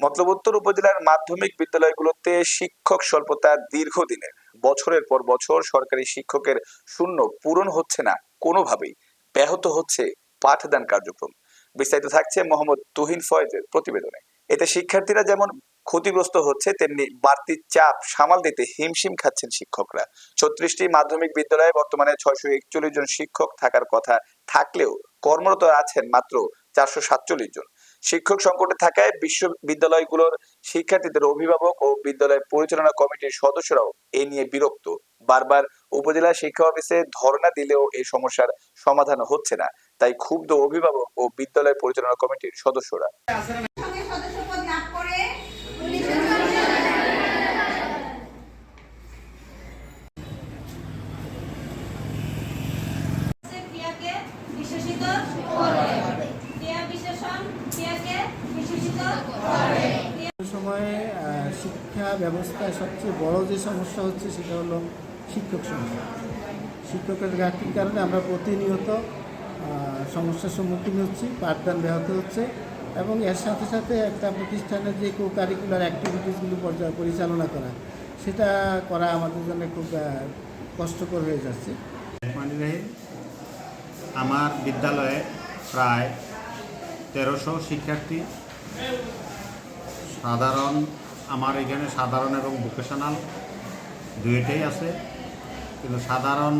মতলবোত্তর উপজেলার মাধ্যমিক বিদ্যালয়গুলোতে শিক্ষক স্বল্পতা দীর্ঘদিনের। বছরের পর বছর সরকারি শিক্ষকের শূন্য পূরণ হচ্ছে না কোনোভাবেই। ব্যাহত হচ্ছে পাঠদান কার্যক্রম। বিস্তারিত থাকছে মোহাম্মদ তুহিন ফয়েজের প্রতিবেদনে। এতে শিক্ষার্থীরা যেমন ক্ষতিগ্রস্ত হচ্ছে, তেমনি বাড়তি চাপ সামাল দিতে হিমশিম খাচ্ছেন শিক্ষকরা। ছত্রিশটি মাধ্যমিক বিদ্যালয়ে বর্তমানে ছয়শো একচল্লিশ জন শিক্ষক থাকার কথা থাকলেও কর্মরত আছেন মাত্র চারশো সাতচল্লিশ জন। শিক্ষক সংকটে থাকায় বিশ্ববিদ্যালয়গুলোর শিক্ষার্থীদের অভিভাবক ও বিদ্যালয় পরিচালনা কমিটির সদস্যরাও এ নিয়ে বিরক্ত। বারবার উপজেলা শিক্ষা অফিসে ধর্ণা দিলেও এই সমস্যার সমাধান হচ্ছে না, তাই ক্ষুব্ধ অভিভাবক ও বিদ্যালয় পরিচালনা কমিটির সদস্যরা। ব্যবস্থায় সবচেয়ে বড় যে সমস্যা হচ্ছে সেটা হলো শিক্ষক সংখ্যা শিক্ষকের ঘাটতির কারণে আমরা প্রতিনিয়ত সমস্যার সম্মুখীন হচ্ছি, পাঠদান ব্যাহত হচ্ছে এবং এর সাথে সাথে একটা প্রতিষ্ঠানের যে কো কারিকুলার অ্যাক্টিভিটিসগুলো পরিচালনা করা, সেটা করা আমাদের জন্য খুব কষ্টকর হয়ে যাচ্ছে। আমার বিদ্যালয়ে প্রায় তেরোশো শিক্ষার্থী। সাধারণ আমার এখানে সাধারণ এবং ভোকেশনাল দুইটাই আছে। কিন্তু সাধারণ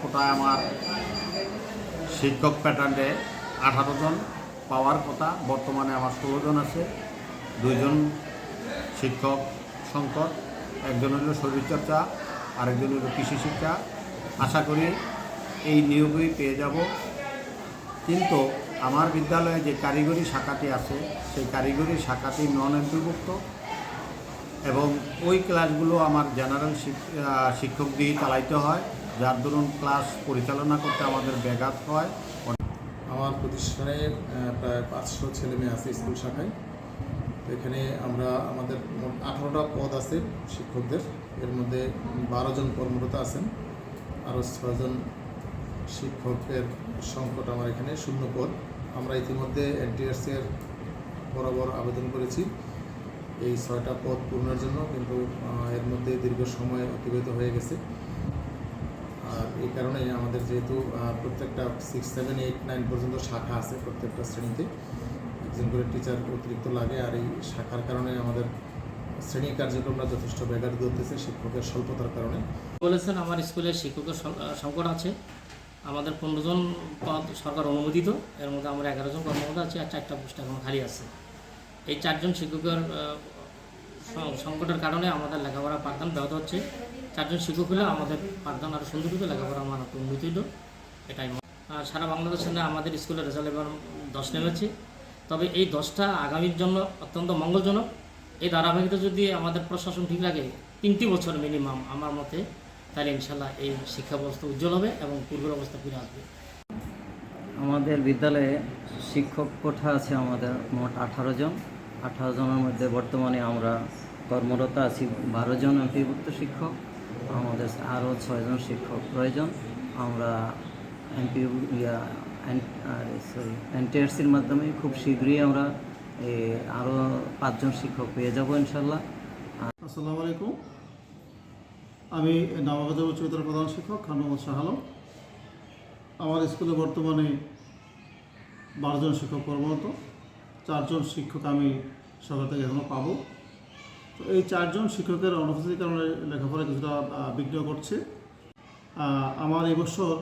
কোটায় আমার শিক্ষক প্যাটার্নে আঠারো জন পাওয়ার কথা, বর্তমানে আমার ষোলো জন আছে। দুইজন শিক্ষক সংকট, একজন হলো শরীরচর্চা আরেকজন হলো কৃষি শিক্ষা। আশা করি এই নিয়োগই পেয়ে যাব। কিন্তু আমার বিদ্যালয়ে যে কারিগরি শাখাটি আছে, সেই কারিগরি শাখাটি নন এন্ট্রিভুক্ত এবং ওই ক্লাসগুলো আমার জেনারেল শিক্ষক দিয়ে চালাইতে হয়। যার দরুন ক্লাস পরিচালনা করতে আমাদের ব্যাঘাত হয়। আমার প্রতিষ্ঠানে প্রায় পাঁচশো ছেলে মেয়ে আছে স্কুল শাখায়। তো এখানে আমরা, আমাদের আঠারোটা পদ আছে শিক্ষকদের। এর মধ্যে বারো জন কর্মরত আছেন। আরও ছজন শিক্ষকের সংকট আমার এখানে শূন্য পদ। আমরা ইতিমধ্যে এনটিআরসি এর বরাবর আবেদন করেছি। এই ছয়টা পদ পূরণের জন্য কিন্তু এর মধ্যে দীর্ঘ সময় অতিবাহিত হয়ে গেছে। আর এই কারণে আমাদের যেহেতু প্রত্যেকটা সিক্স সেভেন এইট নাইন পর্যন্ত শাখা আছে প্রত্যেকটা শ্রেণীতে। একজন করে টিচার অতিরিক্ত লাগে আর এই শাখার কারণে আমাদের শ্রেণি কার্যক্রমটা যথেষ্ট ব্যাঘাত ঘটতেছে শিক্ষকের স্বল্পতার কারণে। বলেছেন, আমার স্কুলে শিক্ষকের সংকট আছে। আমাদের পনেরো জন পদ সরকার অনুমোদিত। এর মধ্যে আমরা এগারো জন কর্মকর্তা আছি আর চারটা পোস্ট এখন খালি আছে। এই চারজন শিক্ষকের সংকটের কারণে আমাদের লেখাপড়া পাঠদান ব্যাহত হচ্ছে। চারজন শিক্ষক হলে আমাদের পাঠদান আরও সুন্দর হতো, লেখাপড়া আমার একটু উন্নতি হতো এটাই সারা বাংলাদেশে আমাদের স্কুলের রেজাল্ট এবার দশ নেমেছে তবে এই দশটা আগামীর জন্য অত্যন্ত মঙ্গলজনক। এই ধারাবাহিকতা যদি আমাদের প্রশাসন ঠিক লাগে তিনটি বছর মিনিমাম আমার মতে, তাহলে ইনশাল্লাহ এই শিক্ষা ব্যবস্থা উজ্জ্বল হবে এবং পূর্বের অবস্থা ফিরে আসবে। আমাদের বিদ্যালয়ে শিক্ষক কোঠা আছে আমাদের মোট আঠারো জন। আঠারো জনের মধ্যে বর্তমানে আমরা কর্মরত আছি। বারো জন এমপিভুক্ত শিক্ষক, আমাদের আরও ছয়জন শিক্ষক প্রয়োজন। আমরা এমপি সরি এনটিআরসির মাধ্যমে খুব শীঘ্রই আমরা আরও পাঁচজন শিক্ষক পেয়ে যাব ইনশাল্লাহ। আসসালামু আলাইকুম। আমি নবাগত উচ্চ বিদ্যালয়ের প্রধান শিক্ষক খান মোহাম্মদ শাহ আমার স্কুলে বর্তমানে বারোজন শিক্ষক কর্মরত। চারজন শিক্ষক আমি সরকার থেকে এখনও পাবো। তো এই চারজন শিক্ষকের অনুপস্থিতির কারণে লেখাপড়া কিছুটা বিঘ্ন ঘটছে আমার এবছর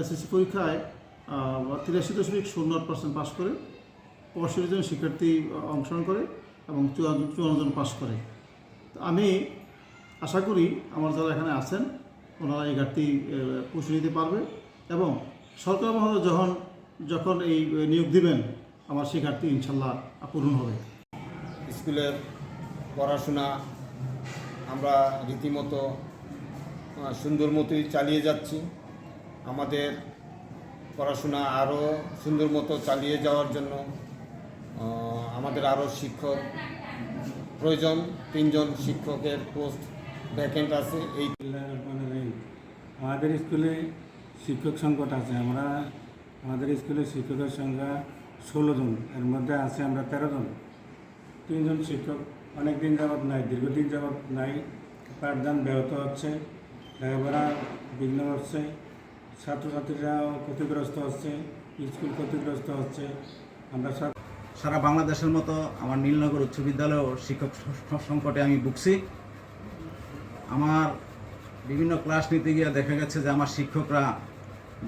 এসএসসি পরীক্ষায় তিরাশি দশমিক শূন্য পার্সেন্ট পাস করে পঁয়ষট্টি জন শিক্ষার্থী অংশগ্রহণ করে এবং চুয়ান্ন জন পাস করে। তো আমি আশা করি আমার যারা এখানে আছেন ওনারা এই ঘাটতি আহ, পুষে নিতে পারবে এবং সরকার মহল যখন যখন এই নিয়োগ দিবেন আমার শিক্ষার্থী ইনশাল্লাহ পূরণ হবে। স্কুলের পড়াশোনা আমরা রীতিমতো সুন্দর মতোই চালিয়ে যাচ্ছি। আমাদের পড়াশোনা আরও সুন্দর মতো চালিয়ে যাওয়ার জন্য আমাদের আরও শিক্ষক প্রয়োজন। তিনজন শিক্ষকের পোস্ট ভ্যাকেন্ট আছে। এই আমাদের স্কুলে শিক্ষক সংকট আছে। আমরা আমাদের স্কুলে শিক্ষকের সংখ্যা ষোলো জন, এর মধ্যে আছে আমরা তেরো জন। তিনজন শিক্ষক অনেক দিন যাবৎ নাই, দীর্ঘদিন যাবৎ নাই পাঠদান ব্যাহত হচ্ছে, লেখাপড়া বিঘ্ন হচ্ছে, ছাত্রছাত্রীরাও ক্ষতিগ্রস্ত হচ্ছে, স্কুল ক্ষতিগ্রস্ত হচ্ছে। আমরা সারা বাংলাদেশের মতো আমার নীলনগর উচ্চ বিদ্যালয়েও শিক্ষক সংকটে আমি ভুগছি। আমার বিভিন্ন ক্লাস নিতে গিয়ে দেখা গেছে যে আমার শিক্ষকরা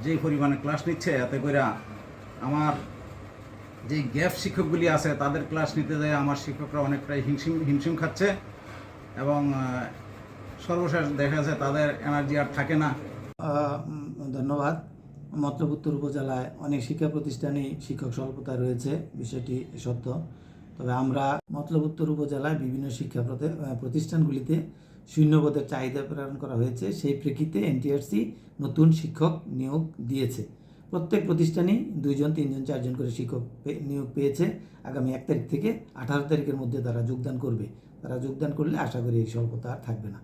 যে পরিমাণে ক্লাস নিচ্ছে, এতে করে আমার যে গ্যাপ শিক্ষকগুলি আছে, তাদের ক্লাস নিতে যায় আমার শিক্ষকরা অনেকটাই হিমশিম হিমশিম খাচ্ছে এবং সর্বশেষ দেখা যাচ্ছে তাদের এনার্জি আর থাকে না। ধন্যবাদ। মতলব উত্তর উপজেলায় অনেক শিক্ষা প্রতিষ্ঠানেই শিক্ষক স্বল্পতা রয়েছে, বিষয়টি সত্য। তবে আমরা মতলব উত্তর উপজেলায় বিভিন্ন শিক্ষা প্রতিষ্ঠানগুলিতে শূন্যপদের চাহিদা প্রেরণ করা হয়েছে। সেই প্রেক্ষিতে এনটিআরসি নতুন শিক্ষক নিয়োগ দিয়েছে। প্রত্যেক প্রতিষ্ঠানেই দুইজন, তিনজন, চারজন করে শিক্ষক নিয়োগ পেয়েছে। আগামী এক তারিখ থেকে আঠারো তারিখের মধ্যে তারা যোগদান করবে। তারা যোগদান করলে আশা করি এই স্বল্পতা আর থাকবে না।